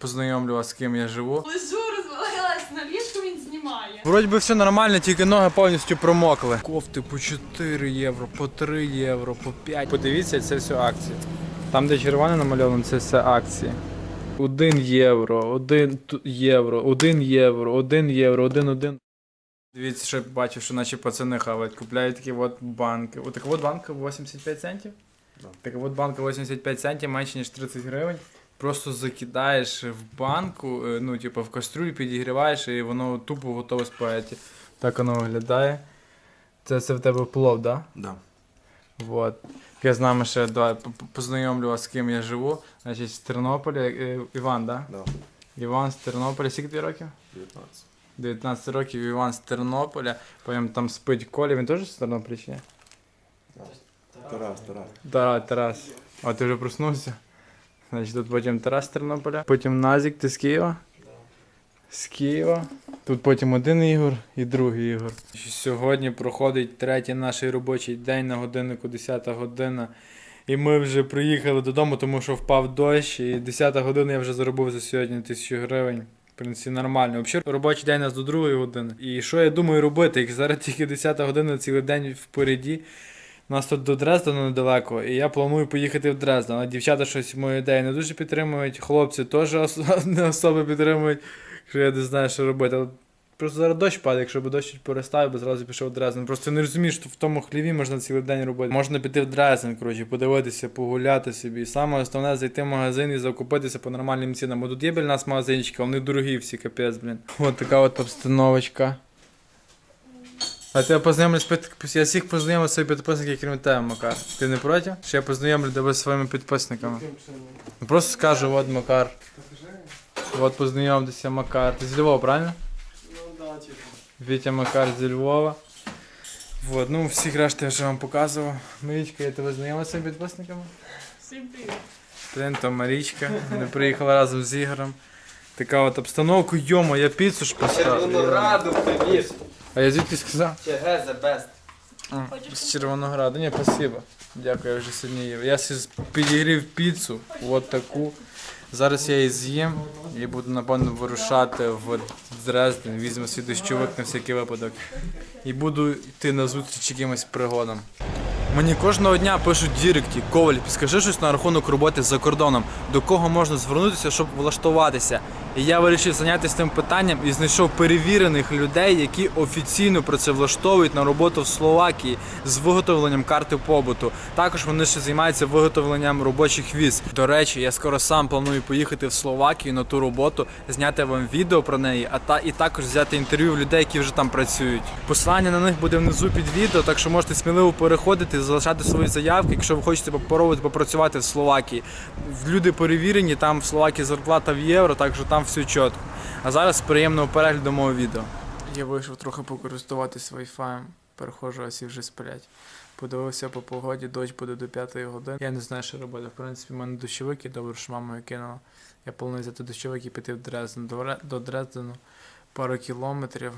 Познайомлю вас, з ким я живу. Лежу, розвалилась на ліжку, він знімає. Вроді би все нормально, тільки ноги повністю промокли. Кофти по 4 євро, по 3 євро, по 5. Подивіться, це все акції. Там, де червоне намальовано, це все акції. 1 євро, 1 євро, 1 євро, 1 євро, 1 1. Дивіться, що я бачив, що наші пацани хавають. Купляють такі от банки. Отака от банка 85 центів. Така от банка 85 центів, менше ніж 30 гривень. Просто закидаєш в банку, е, ну, типу, в кастрюлю підігріваєш, і воно тупо готове спагетті. Так воно виглядає. Це, це в тебе плов, так? Да. Вот. Я з нами ще давай по- по- познайомлю вас, з ким я живу. Значить, з Тернополя. е, Іван, так? Да? Да. Іван з Тернополя. Скільки тобі років? 19. 19 років Іван з Тернополя. Потім там спить Коля, він теж з Тернополя чи ні? Тарас, Тарас. Тарас, Тарас. А ти вже проснувся? Значить, тут потім Тарас з Тернополя. Потім Назік, ти з Києва? З Києва. Тут потім один Ігор і другий Ігор. Сьогодні проходить третій наш робочий день на годиннику 10 година. І ми вже приїхали додому, тому що впав дощ. І 10 година я вже заробив за сьогодні тисячу гривень. В принципі, нормально. Взагалі, робочий день у нас до другої години. І що я думаю робити? Як зараз тільки 10 година, цілий день впереді. У нас тут до Дрездена недалеко, і я планую поїхати в Дрезден. Але дівчата щось мою ідею не дуже підтримують, хлопці теж не особо підтримують, що я не знаю, що робити. Але просто зараз дощ падає, якщо б дощ перестав, би зразу пішов в Дрезден. Просто не розумію, що в тому хліві можна цілий день робити. Можна піти в Дрезден, коротше, подивитися, погуляти собі. Саме основне зайти в магазин і закупитися по нормальним цінам. Бо тут є біля нас магазинчики, вони дорогі всі, капець, блін. От така от обстановочка. А ти познайомлюсь з під... Я всіх познайомив з своїми підписниками, крім тебе, Макар. Ти не проти? Що я познайомлю тебе з своїми підписниками? Ну, Просто скажу, от Макар. От познайомтеся, Макар. Ти з Львова, правильно? Ну да, типу. Вітя Макар зі Львова. Вот, ну всіх решти я вже вам показував. Марічка, я тебе знайома з своїми підписниками? Всім привіт. Блин, то Марічка. Вони приїхали разом з Ігорем. Така от обстановка, йомо, я піцу ж поставив. Червонограду привіт. А я звідки сказав? ЧГ the best. А, З Червонограду. Ні, спасибо. Дякую, я вже сьогодні їв. Я сі підігрів піцу, от таку. Зараз я її з'їм і буду, напевно, вирушати в Дрезден. Візьму свій дощовик на всякий випадок. І буду йти на зустріч якимось пригодам. Мені кожного дня пишуть Діректі, Коваль, підскажи щось на рахунок роботи за кордоном, до кого можна звернутися, щоб влаштуватися. І я вирішив зайнятися цим питанням і знайшов перевірених людей, які офіційно працевлаштовують на роботу в Словакії з виготовленням карти побуту. Також вони ще займаються виготовленням робочих віз. До речі, я скоро сам планую поїхати в Словакію на ту роботу, зняти вам відео про неї, а та і також взяти інтерв'ю людей, які вже там працюють. Посилання на них буде внизу під відео, так що можете сміливо переходити, залишати свої заявки, якщо ви хочете попробувати попрацювати в Словакії. Люди перевірені, там в Словакії зарплата в євро, так що там все чітко. А зараз приємного перегляду мого відео. Я вийшов трохи покористуватись Wi-Fi, перехожу, а всі вже сплять. Подивився по погоді, дощ буде до 5 години. Я не знаю, що робити. В принципі, в мене дощовик є, добре, що мама його кинула. Я планую взяти дощовик і піти в Дрезден. До, Ре- до Дрездену пару кілометрів.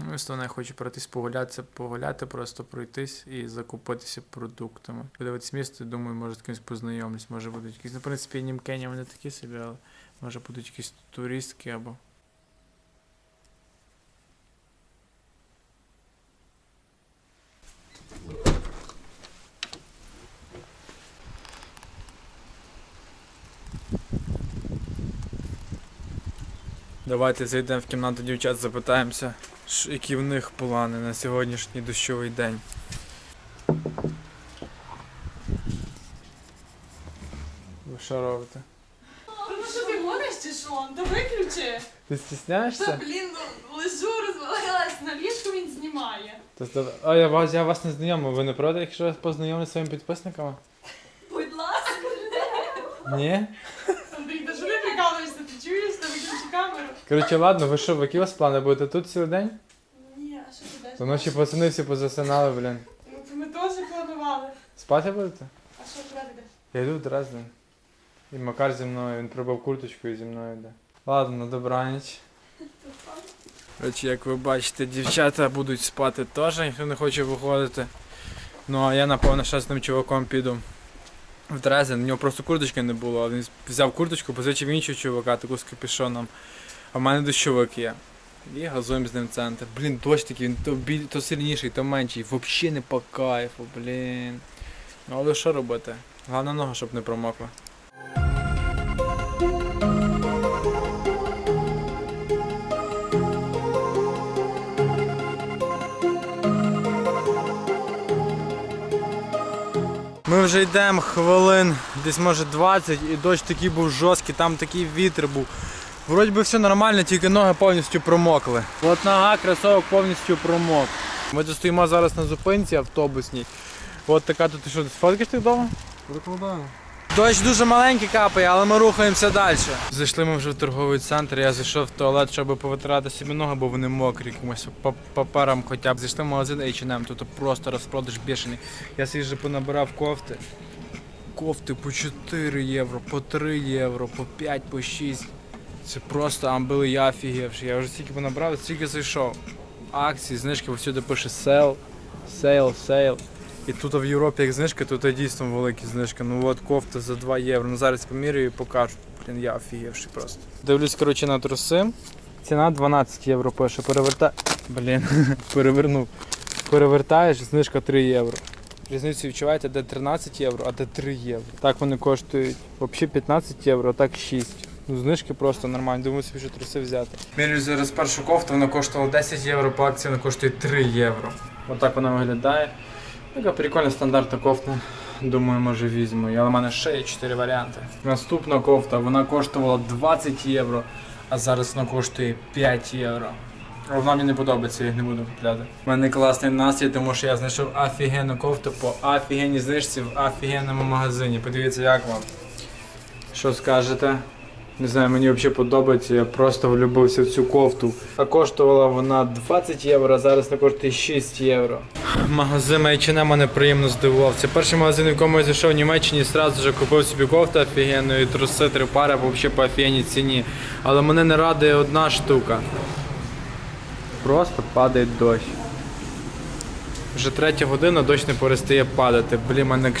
Ну, основне, я хочу пройтись погулятися, погуляти, просто пройтись і закупитися продуктами. Подивитись місто, думаю, може з кимось познайомлюсь, може будуть якісь. Ну, в принципі, німкені вони такі собі, але може будуть якісь туристки або. Давайте зайдемо в кімнату дівчат, запитаємося, які в них плани на сьогоднішній дощовий день. Ви що робите? Ти що? Та виключи. Ти Та стісняєшся? блін, ну, лежу, розвалилась на ліжку, він знімає. Та зда- А я вас, я вас не знайомий. Ви не проти, якщо я познайомлю з своїми підписниками? Будь ласка. Ні? Андрій, та що ти прикалуєшся? Ти чуєш? Та виключи камеру. Коротше, ладно, ви що, які у вас плани? Будете тут цілий день? Ні, а що ти даш? То ночі пацани всі позасинали, блін. Ну, це ми теж планували. Спати будете? А що ти йдеш? Я йду в Дрезден. І Макар зі мною, він прибав курточку і зі мною йде. Ладно, на добраніч. Коротше, як ви бачите, дівчата будуть спати теж, ніхто не хоче виходити. Ну а я напевно ще з тим чуваком піду. в Дрезен, в нього просто курточки не було, він взяв курточку, позичив іншого чувака, таку з капюшоном. А в мене дощовик є. І газуємо з ним центр. Блін, дощ такий, він то, біль, то сильніший, то менший. Взагалі не по кайфу, блін. Ну але що робити? Головне нога, щоб не промокла. Вже йдемо хвилин, десь може 20, і дощ такий був жорсткий, там такий вітер був. Вроді би все нормально, тільки ноги повністю промокли. От нога кросовок повністю промок. Ми тут стоїмо зараз на зупинці автобусній. От така тут ти що, ти сфоткаєш ти вдома? Викладаю. Дощ дуже маленький капає, але ми рухаємося далі. Зайшли ми вже в торговий центр, я зайшов в туалет, щоб повитирати собі ноги, бо вони мокрі, якимось па- папером хоча б. Зайшли в магазин H&M, тут просто розпродаж бешений. Я собі вже понабирав кофти. Кофти по 4 євро, по 3 євро, по 5, по 6. Це просто амбили, я офігевший. Я вже стільки понабрав, стільки зайшов. Акції, знижки, всюди пише sale, sale, sale. І тут в Європі як знижка, тут і дійсно великі знижки. Ну от кофта за 2 євро. Ну зараз поміряю і покажу. Блін, я офігівший просто. Дивлюсь, коротше, на труси. Ціна 12 євро пише. Переверта... Блін, перевернув. Перевертаєш, знижка 3 євро. Різницю відчуваєте, де 13 євро, а де 3 євро. Так вони коштують взагалі 15 євро, а так 6. Ну, знижки просто нормальні. Думаю, собі що труси взяти. Мірю зараз першу кофту, вона коштувала 10 євро, по акції вона коштує 3 євро. Отак вона виглядає. Така прикольна стандартна кофта. Думаю, може візьму. Але в мене ще є 4 варіанти. Наступна кофта, вона коштувала 20 євро, а зараз вона коштує 5 євро. Вона мені не подобається, я їх не буду купляти. У мене класний настрій, тому що я знайшов офігенну кофту по офігенній знижці в офігенному магазині. Подивіться, як вам. Що скажете? Не знаю, мені взагалі подобається, я просто влюбився в цю кофту. А коштувала вона 20 євро, а зараз вона коштує 6 євро. Магазин H&M мене приємно здивував. Це перший магазин, в якому я зайшов в Німеччині, одразу вже купив собі кофту офігенну і труси, три пари, взагалі по офігенній ціні. Але мене не радує одна штука. Просто падає дощ. Вже третя година, дощ не перестає падати. Блін, мене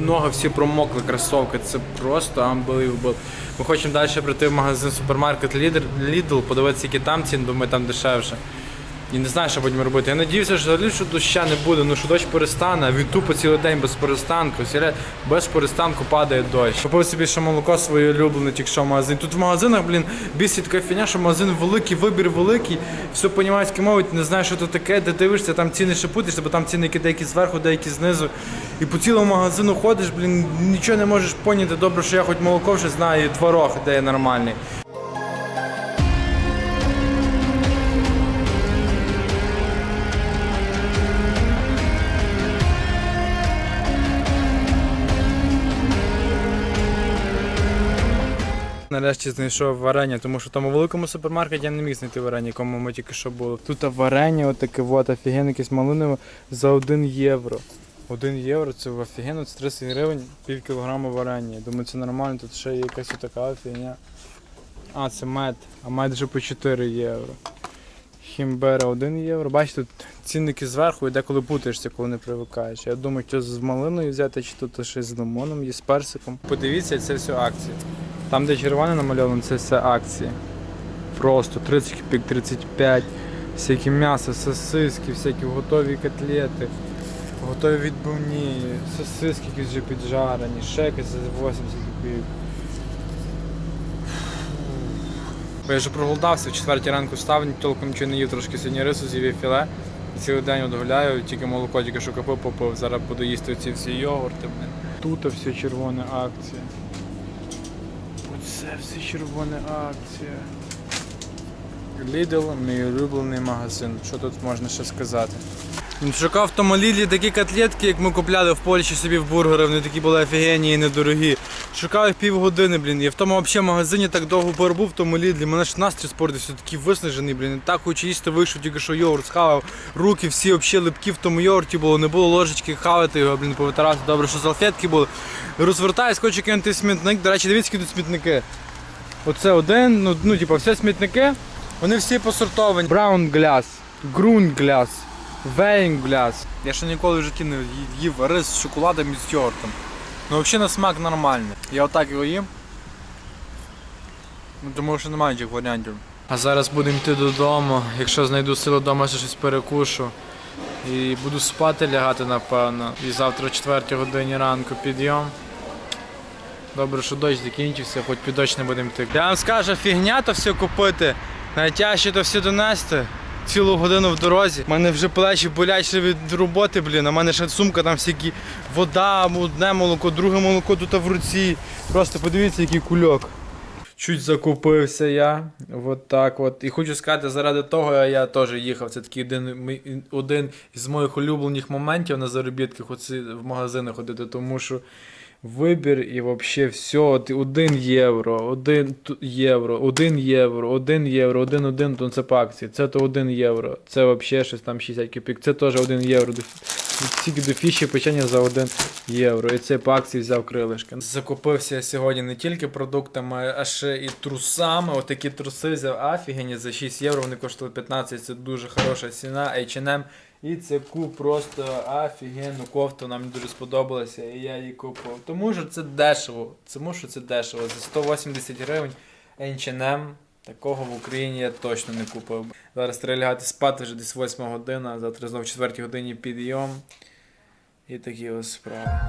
ноги всі промокли, кросовки. Це просто unbelievable. Ми хочемо далі прийти в магазин супермаркет Lidl, подивитися, які там ціни, думаю, там дешевше. І не знаю, що будемо робити. Я надіюся, що взагалі, що доща не буде, ну що дощ перестане, а він тупо цілий день без перестанку. Без перестанку падає дощ. Купив собі ще молоко своє улюблене, тільки що в магазині. Тут в магазинах, блін, бісить така фіня, що магазин великий, вибір великий, все по німецькій мові, не знаєш, що це таке, де дивишся, там ціни ще путаєшся, бо там ціни деякі зверху, деякі знизу. І по цілому магазину ходиш, блін, нічого не можеш поняти. Добре, що я хоч молоко вже знаю, і творог, де є нормальний. Нарешті знайшов варення, тому що в тому великому супермаркеті я не міг знайти варення, якому ми тільки що були. Тут варення, отаке от, офігенне якесь малинове за 1 євро. 1 євро це офігенно, це 30 гривень, пів кілограма варення. Думаю, це нормально, тут ще є якась така фігня. А, це мед, а мед вже по 4 євро. Хімбера 1 євро. Бачите, тут цінники зверху і деколи путаєшся, коли не привикаєш. Я думаю, що з малиною взяти, чи тут ще з лимоном, є з персиком. Подивіться, це все акції. Там, де червоне намальовано, це все акції. Просто 30 копійок, 35, всякі м'ясо, сосиски, всякі готові котлети, готові відбивні, сосиски якісь вже піджарені, шеки за 80 копійок. Бо я вже проголодався, в четвертій ранку встав, толком нічого не їв, трошки сьогодні рису з'їв філе. Цілий день от гуляю, тільки молоко тільки що купив, попив. Зараз буду їсти ці всі йогурти. Тут все червона акція. Оце все червона акція. Lidl, мій улюблений магазин. Що тут можна ще сказати? Шукав в тому Лідлі такі котлетки, як ми купляли в Польщі собі в бургери, вони такі були офігенні і недорогі. Шукав їх півгодини, блін. Я в тому взагалі магазині так довго перебув в тому Лідлі. Мене ж настрій спортився, такий виснажений, блін. І Так хочу їсти, вийшов, тільки що йогурт схавав. Руки всі взагалі липкі в тому йогурті було, не було ложечки хавати його, блін, повитирався. Добре, що салфетки були. Розвертаюсь, хочу кинути смітник. До речі, дивіться, які тут смітники. Оце один, ну, ну типу, всі смітники, вони всі посортовані. Браун гляс, грун гляс, вейн гляс. Я ще ніколи в житті не їв рис з шоколадом і з йогуртом. Ну взагалі на смак нормальний. Я отак його їм. Ну, Тому що немає інших варіантів. А зараз будемо йти додому. Якщо знайду силу вдома, ще щось перекушу. І буду спати лягати, напевно. І завтра о 4 годині ранку підйом. Добре, що дощ закінчився, хоч під дощ не будемо йти. Я вам скажу, фігня то все купити. Найтяжче то все донести. Цілу годину в дорозі. У мене вже плечі болять ще від роботи, блін. В мене ще сумка, там всякі вода, одне молоко, друге молоко тут в руці. Просто подивіться, який кульок. Чуть закупився я. От так от. І хочу сказати, заради того я теж їхав. Це такий один, один із моїх улюблених моментів на заробітках оці в магазини ходити, тому що вибір і взагалі все. От 1 євро, 1 євро, 1 євро, 1 євро, 1 1, то по акції. Це то 1 євро. Це взагалі щось там 60 копійок. Це теж 1 євро. Тільки до фіші печення за 1 євро. І це по акції взяв крилишки. Закупився сьогодні не тільки продуктами, а ще і трусами. Отакі труси взяв офігені за 6 євро. Вони коштували 15, це дуже хороша ціна. H&M. І цяку просто офігенну кофту нам дуже сподобалася, і я її купив. Тому що це дешево. Тому що це дешево. За 180 гривень H&M. Такого в Україні я точно не купив. Зараз треба лягати спати вже десь 8 година, завтра знову в 4 годині підйом. І такі ось справи.